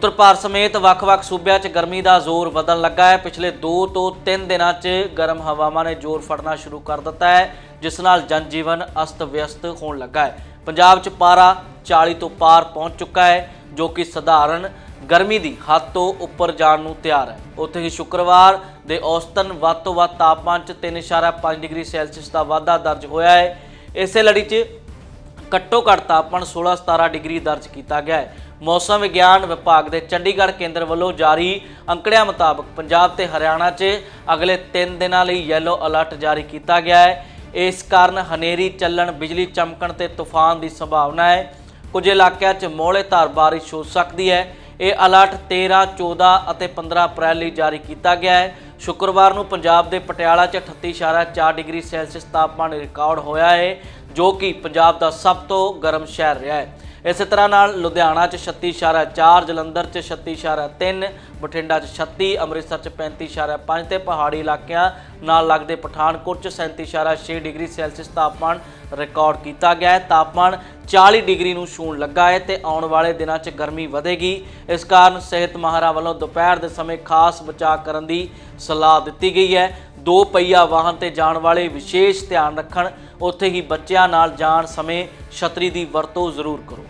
ਉੱਤਰ ਭਾਰਤ ਸਮੇਤ ਵੱਖ-ਵੱਖ ਸੂਬਿਆਂ 'ਚ ਗਰਮੀ ਦਾ ਜ਼ੋਰ ਵਧਣ ਲੱਗਾ ਹੈ। ਪਿਛਲੇ 2 ਤੋਂ 3 ਦਿਨਾਂ 'ਚ ਗਰਮ ਹਵਾਵਾਂ ਨੇ ਜ਼ੋਰ ਫੜਨਾ ਸ਼ੁਰੂ ਕਰ ਦਿੱਤਾ ਹੈ, ਜਿਸ ਨਾਲ ਜਨਜੀਵਨ ਅਸਤ-ਵਿਅਸਤ ਹੋਣ ਲੱਗਾ ਹੈ। ਪੰਜਾਬ 'ਚ ਪਾਰਾ 40 ਤੋਂ ਪਾਰ ਪਹੁੰਚ ਚੁੱਕਾ ਹੈ, ਜੋ ਕਿ ਸਧਾਰਨ ਗਰਮੀ ਦੀ ਹੱਦ ਤੋਂ ਉੱਪਰ ਜਾਣ ਨੂੰ ਤਿਆਰ ਹੈ। ਉੱਥੇ ਹੀ ਸ਼ੁੱਕਰਵਾਰ ਦੇ ਔਸਤਨ ਵੱਧ ਤੋਂ ਵੱਧ ਤਾਪਮਾਨ 'ਚ 3.5 ਡਿਗਰੀ ਸੈਲਸੀਅਸ ਦਾ ਵਾਧਾ ਦਰਜ ਹੋਇਆ ਹੈ। ਇਸੇ ਲੜੀ 'ਚ ਘੱਟੋ ਘੱਟ ਤਾਪਮਾਨ 16-17 ਡਿਗਰੀ ਦਰਜ ਕੀਤਾ ਗਿਆ ਹੈ। ਮੌਸਮ ਵਿਗਿਆਨ ਵਿਭਾਗ ਦੇ ਚੰਡੀਗੜ੍ਹ ਕੇਂਦਰ ਵੱਲੋਂ ਜਾਰੀ ਅੰਕੜਿਆਂ ਮੁਤਾਬਕ ਪੰਜਾਬ ਤੇ ਹਰਿਆਣਾ 'ਚ ਅਗਲੇ 3 ਦਿਨਾਂ ਲਈ ਯੈਲੋ ਅਲਰਟ ਜਾਰੀ ਕੀਤਾ ਗਿਆ ਹੈ। ਇਸ ਕਾਰਨ ਹਨੇਰੀ ਚੱਲਣ ਬਿਜਲੀ ਚਮਕਣ ਤੇ ਤੂਫਾਨ ਦੀ ਸੰਭਾਵਨਾ ਹੈ। ਕੁਝ ਇਲਾਕਿਆਂ 'ਚ ਮੌਲੇਧਾਰ ਬਾਰਿਸ਼ ਹੋ ਸਕਦੀ ਹੈ। ਇਹ ਅਲਰਟ 13, 14 ਅਤੇ 15 ਅਪ੍ਰੈਲ ਲਈ ਜਾਰੀ ਕੀਤਾ ਗਿਆ ਹੈ। ਸ਼ੁੱਕਰਵਾਰ ਨੂੰ ਪੰਜਾਬ ਦੇ ਪਟਿਆਲਾ 'ਚ 38.4 ਡਿਗਰੀ ਸੈਲਸੀਅਸ ਤਾਪਮਾਨ ਰਿਕਾਰਡ ਹੋਇਆ ਹੈ ਜੋ ਕਿ ਪੰਜਾਬ ਦਾ ਸਭ ਤੋਂ ਗਰਮ ਸ਼ਹਿਰ ਰਿਹਾ ਹੈ ਇਸੇ ਤਰ੍ਹਾਂ ਨਾਲ ਲੁਧਿਆਣਾ 'ਚ 36.4 ਜਲੰਧਰ 'ਚ 36.3 ਬਠਿੰਡਾ 'ਚ 36 ਅੰਮ੍ਰਿਤਸਰ 'ਚ 35.5 ਤੇ ਪਹਾੜੀ ਇਲਾਕਿਆਂ ਨਾਲ ਲੱਗਦੇ ਪਠਾਨਕੋਟ 'ਚ 37.6 ਡਿਗਰੀ ਸੈਲਸੀਅਸ ਤਾਪਮਾਨ ਰਿਕਾਰਡ ਕੀਤਾ ਗਿਆ ਹੈ ਤਾਪਮਾਨ 40 ਡਿਗਰੀ ਨੂੰ ਛੂਹਣ ਲੱਗਾ ਹੈ ਤੇ ਆਉਣ ਵਾਲੇ ਦਿਨਾਂ 'ਚ ਗਰਮੀ ਵਧੇਗੀ। ਇਸ ਕਾਰਨ ਸਿਹਤ ਮਾਹਰਾਂ ਵੱਲੋਂ ਦੁਪਹਿਰ ਦੇ ਸਮੇਂ ਖਾਸ ਬਚਾਅ ਕਰਨ ਦੀ ਸਲਾਹ ਦਿੱਤੀ ਗਈ ਹੈ। ਦੋ ਪਹੀਆ ਵਾਹਨ ਤੇ ਜਾਣ ਵਾਲੇ ਵਿਸ਼ੇਸ਼ ਧਿਆਨ ਰੱਖਣ, ਉੱਥੇ ਹੀ ਬੱਚਿਆਂ ਨਾਲ ਜਾਣ ਸਮੇਂ ਛਤਰੀ ਦੀ ਵਰਤੋਂ ਜ਼ਰੂਰ ਕਰੋ।